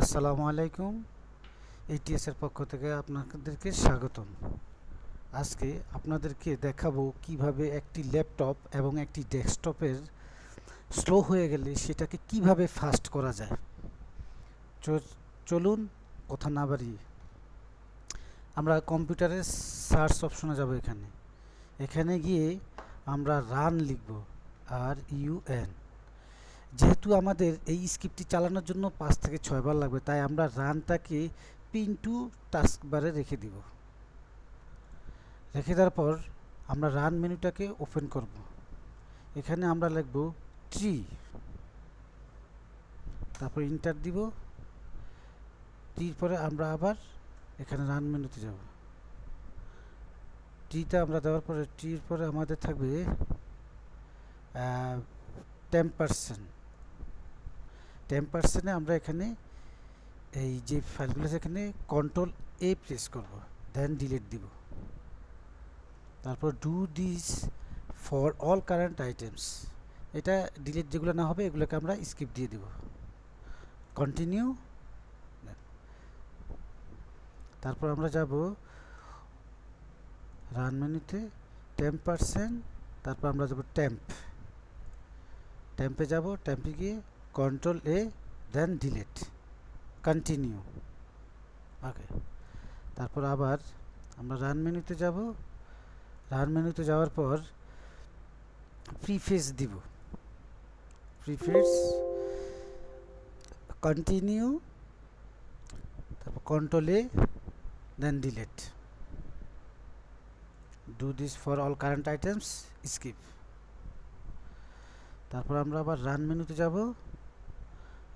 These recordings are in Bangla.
আসসালামু আলাইকুম। এইটিএস এর পক্ষ থেকে আপনাদেরকে স্বাগতম। আজকে আপনাদেরকে দেখাবো কীভাবে একটি ল্যাপটপ এবং একটি ডেস্কটপের স্লো হয়ে গেলে সেটাকে কীভাবে ফাস্ট করা যায়। চলুন কথা না বাড়িয়ে। আমরা কম্পিউটারের সার্চ অপশনে যাব এখানে। এখানে গিয়ে আমরা রান লিখব, আর ইউএন যেহেতু আমাদের এই স্ক্রিপ্টটি চালানোর জন্য পাঁচ থেকে ছয়বার লাগবে, তাই আমরা রানটাকে পিন টু টাস্ক বারে রেখে দিব। রেখে দেওয়ার পর আমরা রান মেনুটাকে ওপেন করব। এখানে আমরা লিখব ট্রি। তারপর ইন্টার দিব। ট্রির পরে আমরা আবার এখানে রান মেনুতে যাব। ট্রিটা আমরা দেওয়ার পরে, ট্রির পরে আমাদের থাকবে টেন পার্সেন্ট টেন পার্সেন্টে আমরা এখানে এই যে ফাইলগুলো আছে, এখানে কন্ট্রোল এ প্রেস করব দেন ডিলিট দিব। তারপর do this for all current items এটা ডিলিট যেগুলো না হবে, এগুলোকে আমরা স্কিপ দিয়ে দিব। কন্টিনিউ তারপর আমরা যাব রান মেনুতে টেন পার্সেন্ট তারপর আমরা যাব ট্যাম্প ট্যাম্পে যাব ট্যাম্পে গিয়ে control A then delete continue okay তারপর আবার আমরা রান মেনুতে যাব। রান মেনুতে যাওয়ার পর প্রিফেস দিব। প্রিফেস কন্টিনিউ তারপর control A then delete do this for all current items skip তারপর আমরা আবার রান মেনুতে যাব।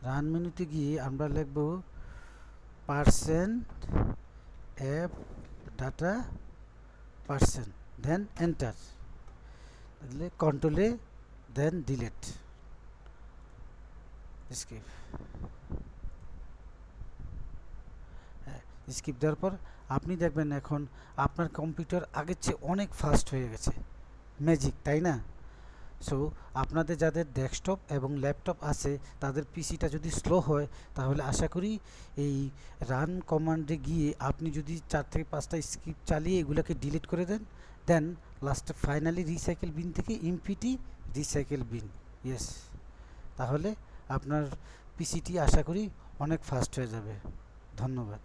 রান মেনুতে গিয়ে আমরা লিখব percent app data percent, then enter. তাহলে কন্ট্রোলে দেন ডিলেট স্কিপ স্কিপ দেওয়ার পর আপনি দেখবেন এখন আপনার কম্পিউটার আগের চেয়ে অনেক ফাস্ট হয়ে গেছে। ম্যাজিক তাই না? সো আপনাদের যাদের ডেস্কটপ এবং ল্যাপটপ আছে, তাদের পিসিটা যদি স্লো হয়, তাহলে আশা করি এই রান কমান্ডে গিয়ে আপনি যদি চার থেকে পাঁচটা স্ক্রিপ্ট চালিয়ে এগুলোকে ডিলিট করে দেন দেন লাস্টে ফাইনালি রিসাইকেল বিন থেকে ইমপিটি রিসাইকেল বিন ইয়েস তাহলে আপনার পিসিটি আশা করি অনেক ফাস্ট হয়ে যাবে। ধন্যবাদ।